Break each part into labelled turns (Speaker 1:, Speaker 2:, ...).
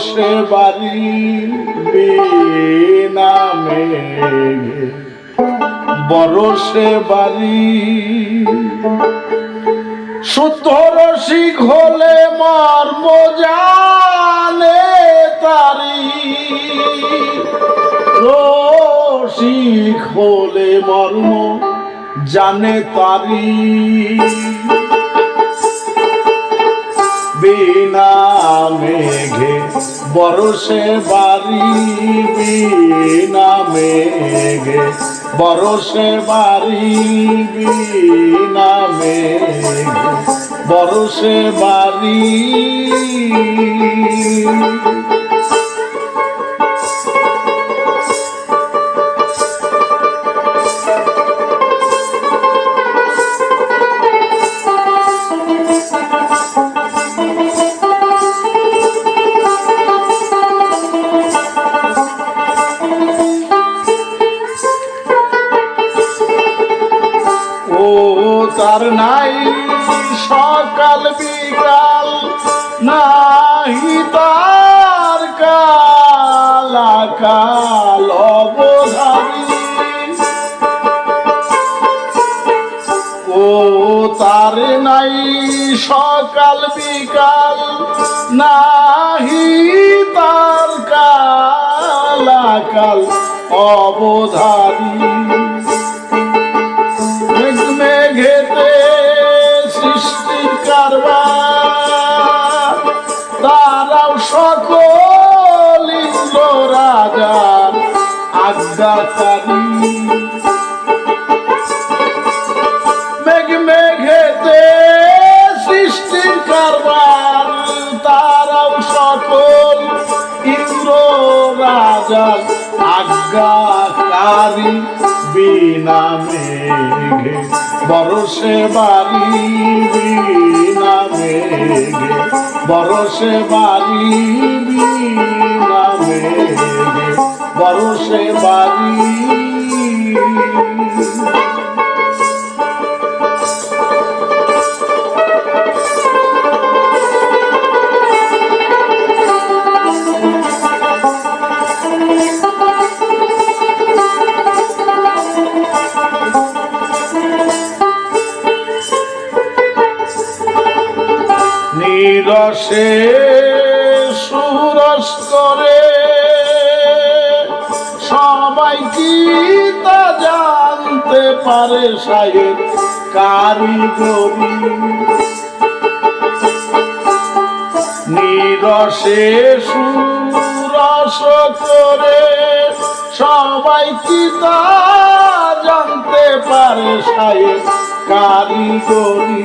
Speaker 1: বরসে বাড়ি নামে। বরসে বাড়ি। সুতরসিক হলে মর্ম জানে তারি। রসিক হলে মর্ম জানে তারি। বিনা মেঘে বরসে বাড়ি বিনা মেঘে বরসে বাড়ি বিনা মেঘে বরসে বাড়ি তার নাই। সকাল বিকাল নাই তার কালা ও তার নাই সকাল বিকাল নাহি তার কাল অবধারী। সকল রাজার আজ্ঞাকারী মেঘ মেঘেতে সৃষ্টির কারবার তারাও সকল ইন্দ্র রাজার আজ্ঞাকারী বিনা মেঘে বরসে বাড়ি বিনা মেঘে বরসে বাড়ি বিনা মেঘে বরসে বাড়ি নিরসে সুরস করে। সবাই কি তা জানতে পারে সাহেব? কারিগরি নিরসে সুরস করে। সবাই কি তা জানতে পারে সাহেব? কারিগরি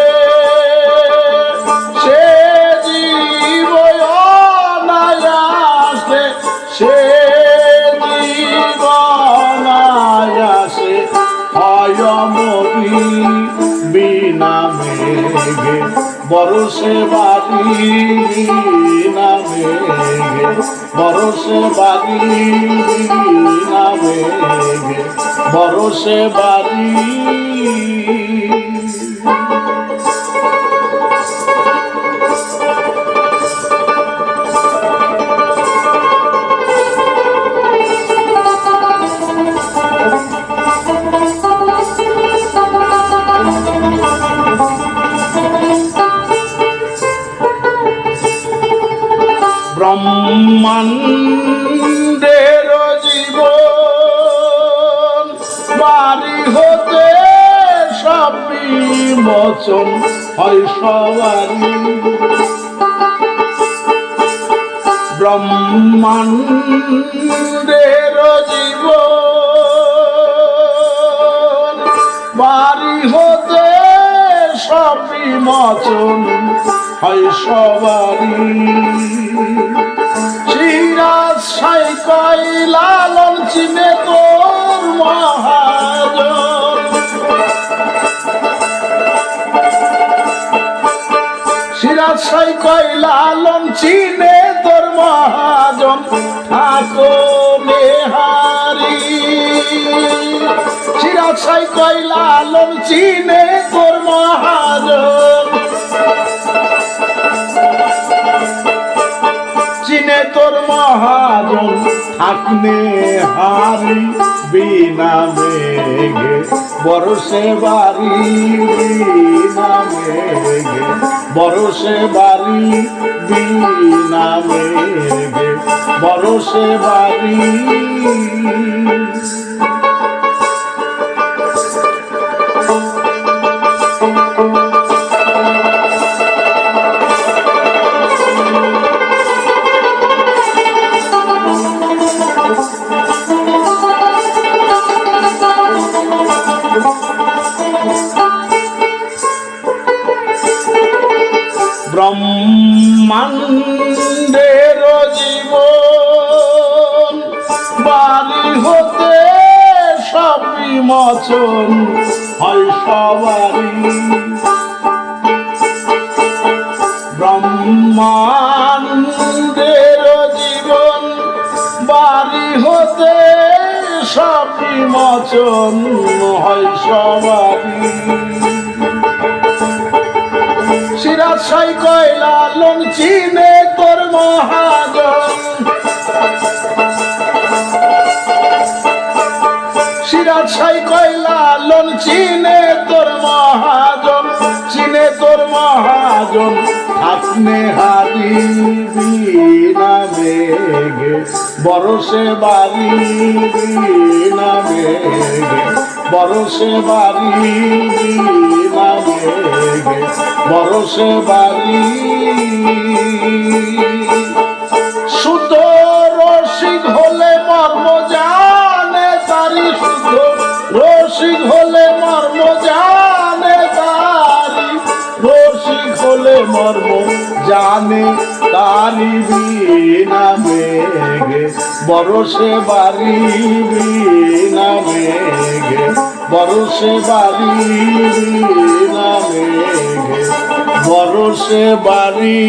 Speaker 1: হয় মরি বিনা মেঘে বরসে বাড়ি বিনা মেঘে বরসে বিনা মেঘে বরসে বাড়ি বিমোচন হয় সবারই ব্রহ্মাণ্ডের জীব বাড়ি হতে সব বিমোচন হয় সবারই সিরাজ সাই কই লালন চিনে তোর মহাজন সিরাজ সাই কয় লালন চিনে তোর মহাজন চিনে তোর মহাজন থাকনে হারি বিনা মেঘে, বরসে বাড়ি বিনা মেঘে, বরসে বাড়ি বিনা মেঘে, বরসে বাড়ি বিমোচন হয় সবারই। ব্রহ্মাণ্ডের জীবন বাড়ি হতে সব বিমোচন হয় সবারই। সিরাজ সাই কয়লা লং চিনে তোর মহাজন। সাই কয়লা লং চিনে তোর মহাজন, চিনে তোর মহাজন থাকনে হারি বিনা মেঘে বরসে বাড়ি বিনা মেঘে বরসে বাড়ি বিনা মেঘে বরসে বাড়ি মর্ম জানে তারি বিনা মেঘে বরসে বাড়ি বিনা মেঘে বরসে বাড়ি বিনা মেঘে বরসে বাড়ি